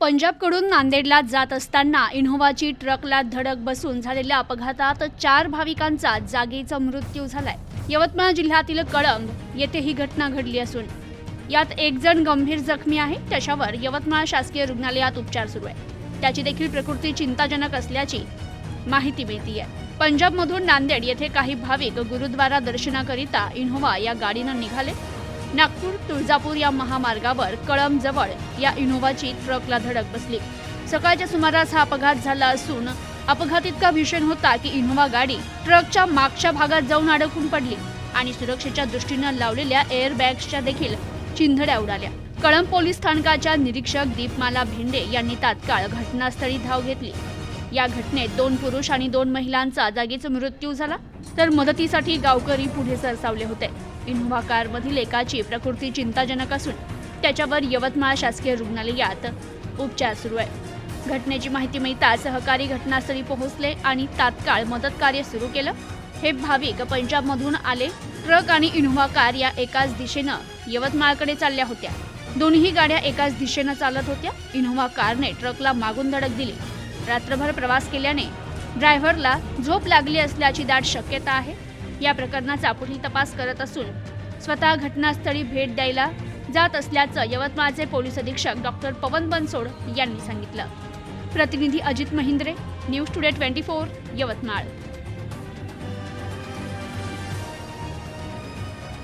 पंजाबकडून नांदेडला जात असताना इनोव्हाची ट्रकला धडक बसून झालेल्या अपघातात चार भाविकांचा जागीचा मृत्यू झालाय. यवतमाळ जिल्ह्यातील कळंब येथे ही घटना घडली असून यात एक जण गंभीर जखमी आहे त्याच्यावर यवतमाळ शासकीय रुग्णालयात उपचार सुरू आहे. त्याची देखील प्रकृती चिंताजनक असल्याची माहिती मिळतीये. पंजाबमधून नांदेड येथे काही भाविक गुरुद्वारा दर्शनाकरिता इनोव्हा या गाडीनं निघाले. नागपूर तुळजापूर या महामार्गावर कळमजवळ या इनोव्हाची ट्रकला धडक बसली. सकाळच्या सुमारास हा अपघात झाला असून अपघात इतका भीषण होता की इनोव्हा गाडी ट्रकच्या मागच्या भागात जाऊन अडकून पडली आणि सुरक्षेच्या दृष्टीनं लावलेल्या एअर बॅग्सच्या देखील चिंधड्या उडाल्या. कळंब पोलीस स्थानकाच्या निरीक्षक दीपमाला भेंडे यांनी तात्काळ घटनास्थळी धाव घेतली. या घटनेत दोन पुरुष आणि दोन महिलांचा जागीच मृत्यू झाला. तर मदतीसाठी गावकरी पुढे सरसावले होते. इनोव्हा कारमधील एकाची प्रकृती चिंताजनक असून त्याच्यावर यवतमाळ शासकीय रुग्णालयात उपचार सुरू आहे. घटनेची माहिती मिळताच सहकारी घटनास्थळी पोहोचले आणि तात्काळ मदत कार्य सुरू केलं. हे भाविक पंजाबमधून आले. ट्रक आणि इनोव्हा कार या एकाच दिशेनं यवतमाळकडे चालल्या होत्या. दोन्ही गाड्या एकाच दिशेनं चालत होत्या. इनोव्हा कारने ट्रकला मागून धडक दिली. रात्रभर प्रवास केल्याने ड्रायव्हरला झोप लागली असल्याची दाट शक्यता आहे. या प्रकरणाचा पुढील तपास करत असून स्वतः घटनास्थळी भेट द्यायला जात असल्याचं यवतमाळचे पोलीस अधीक्षक डॉक्टर पवन बनसोड यांनी सांगितलं. प्रतिनिधी Ajit Mahindre news today twenty four Yavatmal.